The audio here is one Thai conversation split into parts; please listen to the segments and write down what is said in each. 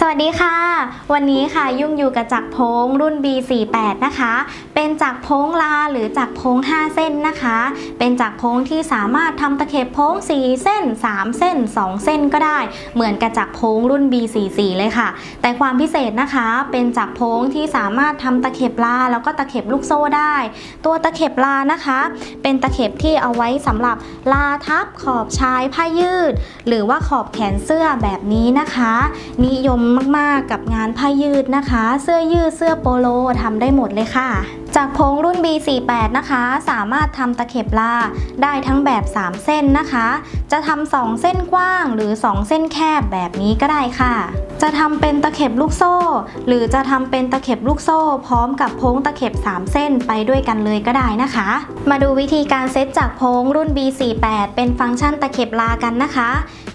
สวัสดีค่ะ วันนี้ค่ะยุ่งอยู่กับจักรพงรุ่น B48 นะคะ เป็นจักรพงลาหรือจักรพง5 เส้นนะคะ เป็นจักรพงที่สามารถทำตะเข็บพง4เส้น 3 เส้น 2 เส้นก็ได้ เหมือนกับจักรพงรุ่น B44 เลยค่ะ แต่ความพิเศษนะคะ เป็นจักรพงที่สามารถทำตะเข็บลาแล้วก็ตะเข็บลูกโซ่ได้ ตัวตะเข็บลานะคะ เป็นตะเข็บที่เอาไว้สำหรับลาทับขอบชายผ้ายืด หรือว่าขอบแขนเสื้อแบบนี้นะคะ นิยมมากๆกับงานผ้ายืดนะคะ เสื้อยืดเสื้อโปโลทำได้หมดเลยค่ะ จากโพงรุ่น B48 นะคะ สามารถทำตะเข็บลาได้ทั้งแบบ 3 เส้นนะคะ จะทำ2เส้นกว้างหรือ 2 เส้นแคบแบบนี้ก็ได้ค่ะ จะทำเป็นตะเข็บลูกโซ่ หรือจะทำเป็นตะเข็บลูกโซ่ พร้อมกับโพงตะเข็บ 3 เส้นไปด้วยกันเลยก็ได้นะคะ มาดูวิธีการเซตจากโพงรุ่น B48 เป็นฟังก์ชันตะเข็บลากันนะคะ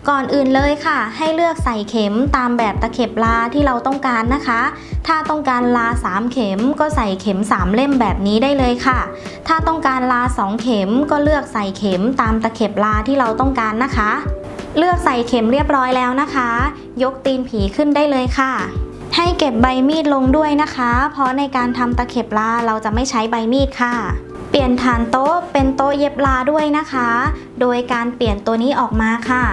ก่อนอื่นเลยค่ะ ให้เลือกใส่เข็มตามแบบตะเข็บลาที่เราต้องการนะคะ ถ้าต้องการลา 3 เข็มก็ใส่เข็ม 3 เล่มแบบนี้ได้เลยค่ะ ถ้าต้องการลา 2 เข็มก็เลือกใส่เข็มตามตะเข็บลาที่เราต้องการนะคะ เลือกใส่เข็มเรียบร้อยแล้วนะคะ ยกตีนผีขึ้นได้เลยค่ะ ให้เก็บใบมีดลงด้วยนะคะ เพราะในการทำตะเข็บลาเราจะไม่ใช้ใบมีดค่ะเปลี่ยนฐานโต๊ะเป็นโต๊ะเย็บลาด้วยนะคะ โดยการเปลี่ยนตัวนี้ออกมาค่ะ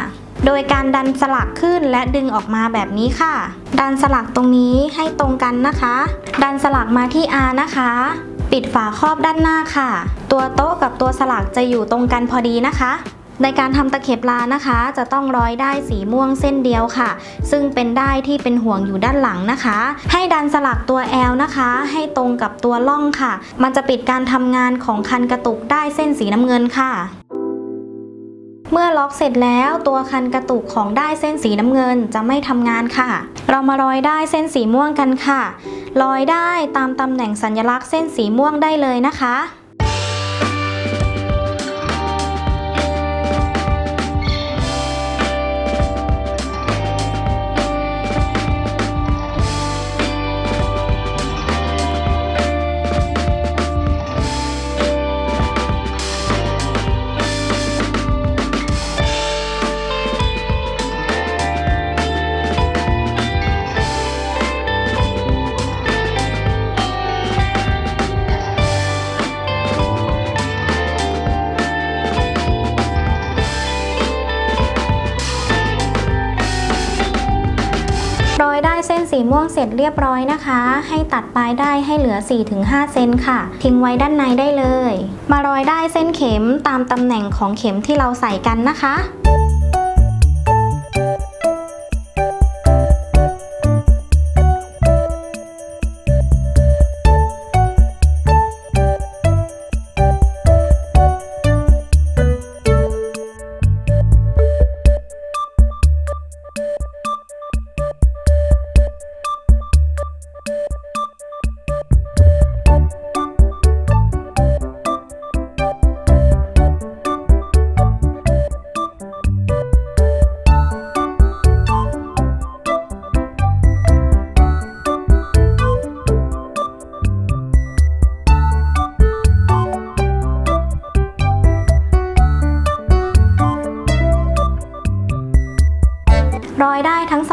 โดยการดันสลักขึ้นและดึงออกมาแบบนี้ค่ะ ดันสลักตรงนี้ให้ตรงกันนะคะ ดันสลักมาที่ R นะคะ ปิดฝาครอบด้านหน้าค่ะ ตัวโต๊ะกับตัวสลักจะอยู่ตรงกันพอดีนะคะในการทำตะเข็บลานะคะ จะต้องร้อยได้สีม่วงเส้นเดียวค่ะ ซึ่งเป็นได้ที่เป็นห่วงอยู่ด้านหลังนะคะ ให้ดันสลักตัว L นะคะ ให้ตรงกับตัวล่องค่ะ มันจะปิดการทำงานของคันกระตุกได้เส้นสีน้ำเงินค่ะ เมื่อล็อกเสร็จแล้วตัวคันกระตุกของได้เส้นสีน้ำเงินจะไม่ทำงานค่ะ เรามาร้อยได้เส้นสีม่วงกันค่ะ ร้อยได้ตามตำแหน่งสัญลักษณ์เส้นสีม่วงได้เลยนะคะ สีม่วงเสร็จเรียบร้อยนะคะ ให้ตัดปลายได้ให้เหลือ 4-5 เซนค่ะ ทิ้งไว้ด้านในได้เลย มาร้อยได้เส้นเข็มตามตำแหน่งของเข็มที่เราใส่กันนะคะ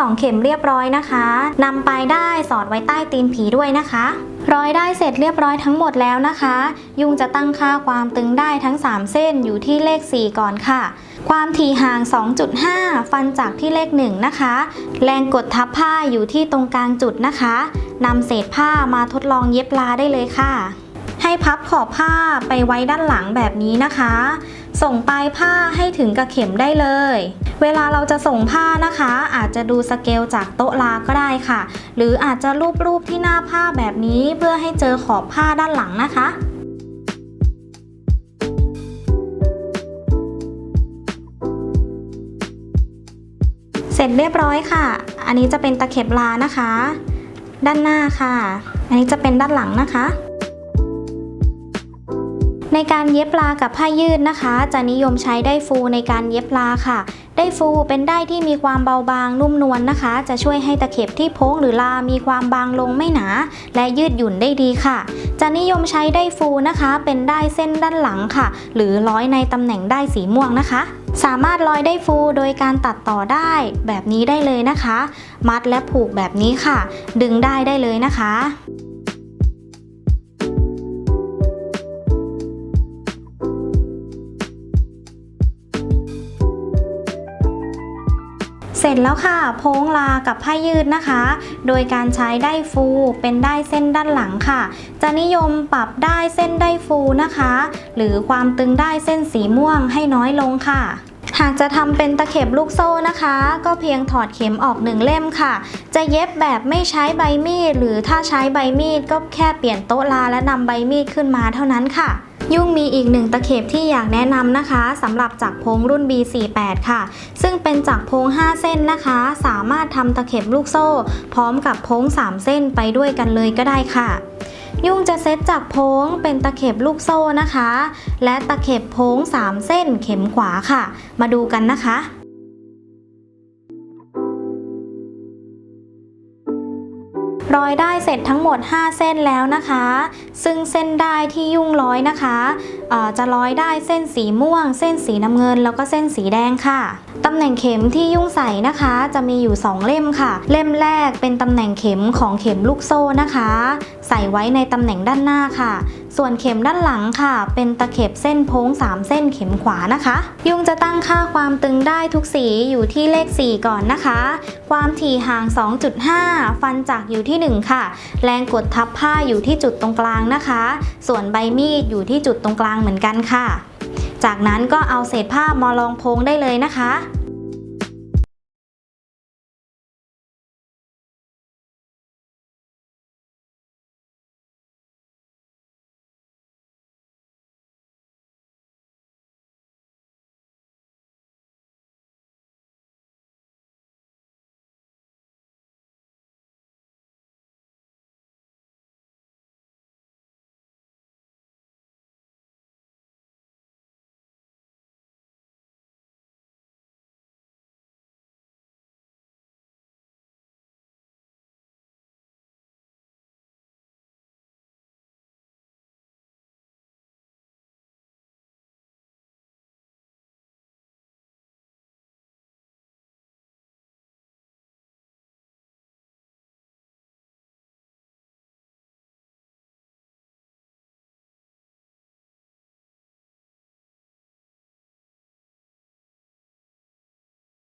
2 เข็มเรียบร้อยนะคะนำปลายได้สอดไว้ใต้ตีนผีด้วยนะคะร้อยได้เสร็จเรียบร้อยทั้งหมดแล้วนะคะ ยุงจะตั้งค่าความตึงได้ทั้ง 3 เส้นอยู่ที่เลข 4 ก่อนค่ะ ความถี่ห่าง 2.5 ฟันจากที่เลข 1 นะคะ แรงกดทับผ้าอยู่ที่ตรงกลางจุดนะคะนำเศษผ้ามาทดลองเย็บลาได้เลยค่ะ พับขอบผ้าไปไว้ด้านหลังแบบนี้นะคะ ส่งปลายผ้าให้ถึงกับเข็มได้เลย เวลาเราจะส่งผ้านะคะ อาจจะดูสเกลจากโต๊ะลาก็ได้ค่ะ หรืออาจจะรูปรูปที่หน้าผ้าแบบนี้เพื่อให้เจอขอบผ้าด้านหลังนะคะเสร็จเรียบร้อยค่ะ อันนี้จะเป็นตะเข็บลานะคะ ด้านหน้าค่ะ อันนี้จะเป็นด้านหลังนะคะ ในการเย็บลากับผ้ายืดนะคะ จะนิยมใช้ได้ฟูในการเย็บลาค่ะ ได้ฟูเป็นได้ที่มีความเบาบางนุ่มนวลนะคะ จะช่วยให้ตะเข็บที่โพ้งหรือลามีความบางลงไม่หนา และยืดหยุ่นได้ดีค่ะ จะนิยมใช้ได้ฟูนะคะ เป็นได้เส้นด้านหลังค่ะ หรือร้อยในตำแหน่งได้สีม่วงนะคะ สามารถร้อยได้ฟูโดยการตัดต่อได้แบบนี้ได้เลยนะคะ มัดและผูกแบบนี้ค่ะ ดึงได้ได้เลยนะคะ สร็จแล้วค่ะ โพ้งลากับผ้ายืดนะคะ โดยการใช้ได้ฟูเป็นได้เส้นด้านหลังค่ะ จะนิยมปรับได้เส้นได้ฟูนะคะ หรือความตึงได้เส้นสีม่วงให้น้อยลงค่ะหากจะทำเป็นตะเข็บลูกโซ่นะคะ ก็เพียงถอดเข็มออกหนึ่งเล่มค่ะ จะเย็บแบบไม่ใช้ใบมีด หรือถ้าใช้ใบมีดก็แค่เปลี่ยนโต๊ะลาและนำใบมีดขึ้นมาเท่านั้นค่ะ ยุ่งมีอีกหนึ่งตะเข็บที่อยากแนะนำนะคะสำหรับจักรพงรุ่น B48 ค่ะ ซึ่งเป็นจักรพง 5 เส้นนะคะ สามารถทำตะเข็บลูกโซ่ พร้อมกับพง 3 เส้นไปด้วยกันเลยก็ได้ค่ะยุ่งจะเซตจากโพ้งเป็นตะเข็บลูกโซ่นะคะ และตะเข็บโพ้ง 3 เส้นเข็มขวาค่ะ มาดูกันนะคะ ร้อยได้เสร็จทั้งหมด 5 เส้นแล้วนะคะ ซึ่งเส้นได้ที่ยุ่งร้อยนะคะจะร้อยได้เส้นสีม่วง เส้นสีน้ำเงิน แล้วก็เส้นสีแดงค่ะตำแหน่งเข็มที่ยุ่งใส่นะคะ จะมีอยู่ 2 เล่มค่ะ เล่มแรกเป็นตำแหน่งเข็มของเข็มลูกโซ่นะคะ ใส่ไว้ในตำแหน่งด้านหน้าค่ะ ส่วนเข็มด้านหลังค่ะ เป็นตะเข็บเส้นโพ้ง 3 เส้นเข็มขวานะคะ ยุ่งจะตั้งค่าความตึงได้ทุกสีอยู่ที่เลข 4 ก่อนนะคะ ความถี่ห่าง 2.5 ฟันจักอยู่ที่ 1 ค่ะ แรงกดทับผ้าอยู่ที่จุดตรงกลางนะคะ ส่วนใบมีดอยู่ที่จุดตรงกลางเหมือนกันค่ะ จากนั้นก็เอาเศษผ้ามาลองโพงได้เลยนะคะ